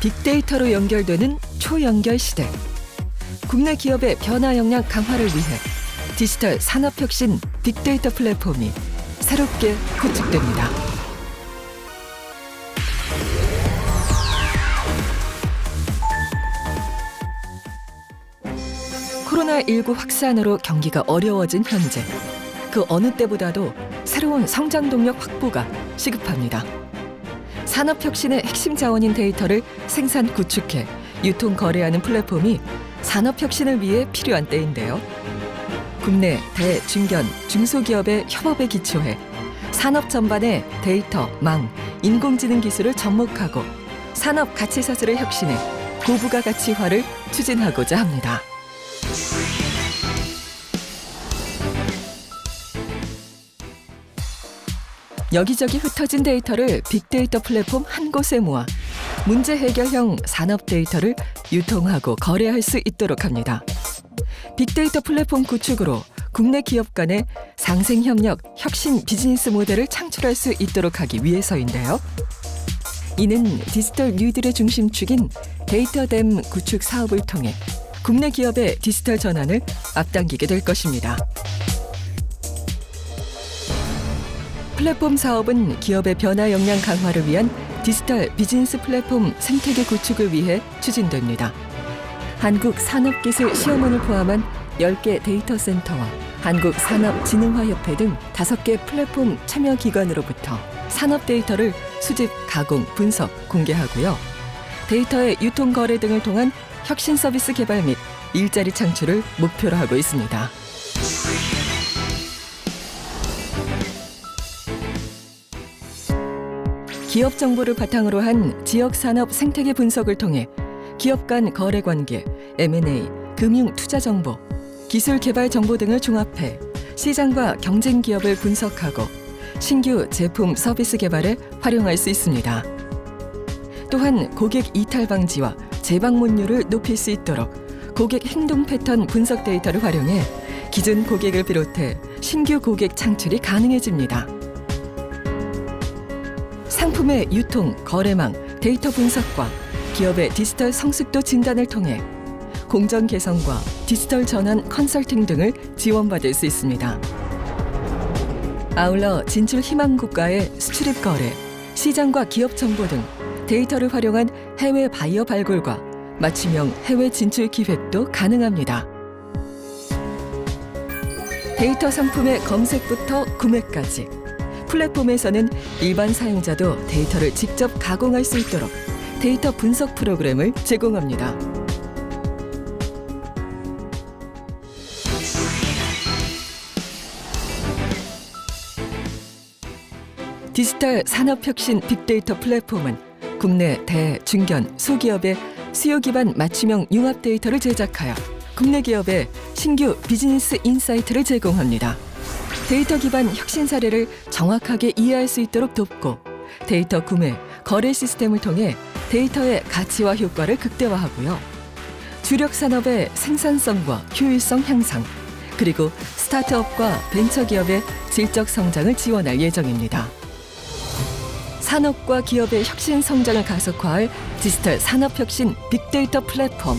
빅데이터로 연결되는 초연결 시대. 국내 기업의 변화 역량 강화를 위해 디지털 산업혁신 빅데이터 플랫폼이 새롭게 구축됩니다. 코로나19 확산으로 경기가 어려워진 현재 그 어느 때보다도 새로운 성장 동력 확보가 시급합니다. 산업혁신의 핵심 자원인 데이터를 생산 구축해 유통 거래하는 플랫폼이 산업혁신을 위해 필요한 때인데요. 국내 대, 중견, 중소기업의 협업에 기초해 산업 전반의 데이터, 망, 인공지능 기술을 접목하고 산업 가치 사슬을 혁신해 고부가 가치화를 추진하고자 합니다. 여기저기 흩어진 데이터를 빅데이터 플랫폼 한 곳에 모아 문제 해결형 산업 데이터를 유통하고 거래할 수 있도록 합니다. 빅데이터 플랫폼 구축으로 국내 기업 간의 상생 협력, 혁신 비즈니스 모델을 창출할 수 있도록 하기 위해서인데요. 이는 디지털 뉴딜의 중심축인 데이터댐 구축 사업을 통해 국내 기업의 디지털 전환을 앞당기게 될 것입니다. 플랫폼 사업은 기업의 변화 역량 강화를 위한 디지털 비즈니스 플랫폼 생태계 구축을 위해 추진됩니다. 한국 산업기술 시험원을 포함한 10개 데이터 센터와 한국 산업진흥화협회 등 5개 플랫폼 참여 기관으로부터 산업 데이터를 수집, 가공, 분석, 공개하고요. 데이터의 유통 거래 등을 통한 혁신 서비스 개발 및 일자리 창출을 목표로 하고 있습니다. 기업 정보를 바탕으로 한 지역 산업 생태계 분석을 통해 기업 간 거래 관계, M&A, 금융 투자 정보, 기술 개발 정보 등을 종합해 시장과 경쟁 기업을 분석하고 신규 제품 서비스 개발에 활용할 수 있습니다. 또한 고객 이탈 방지와 재방문율을 높일 수 있도록 고객 행동 패턴 분석 데이터를 활용해 기존 고객을 비롯해 신규 고객 창출이 가능해집니다. 상품의 유통, 거래망, 데이터 분석과 기업의 디지털 성숙도 진단을 통해 공정 개선과 디지털 전환 컨설팅 등을 지원받을 수 있습니다. 아울러 진출 희망 국가의 수출입 거래, 시장과 기업 정보 등 데이터를 활용한 해외 바이어 발굴과 맞춤형 해외 진출 기획도 가능합니다. 데이터 상품의 검색부터 구매까지 플랫폼에서는 일반 사용자도 데이터를 직접 가공할 수 있도록 데이터 분석 프로그램을 제공합니다. 디지털 산업 혁신 빅데이터 플랫폼은 국내 대, 중견, 소기업의 수요 기반 맞춤형 융합 데이터를 제작하여 국내 기업에 신규 비즈니스 인사이트를 제공합니다. 데이터 기반 혁신 사례를 정확하게 이해할 수 있도록 돕고 데이터 구매, 거래 시스템을 통해 데이터의 가치와 효과를 극대화하고요. 주력 산업의 생산성과 효율성 향상, 그리고 스타트업과 벤처 기업의 질적 성장을 지원할 예정입니다. 산업과 기업의 혁신 성장을 가속화할 디지털 산업혁신 빅데이터 플랫폼.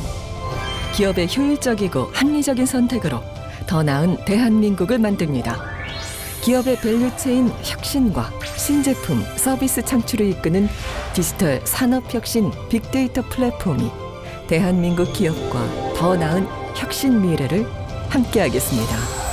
기업의 효율적이고 합리적인 선택으로 더 나은 대한민국을 만듭니다. 기업의 밸류체인 혁신과 신제품, 서비스 창출을 이끄는 디지털 산업혁신 빅데이터 플랫폼이 대한민국 기업과 더 나은 혁신 미래를 함께하겠습니다.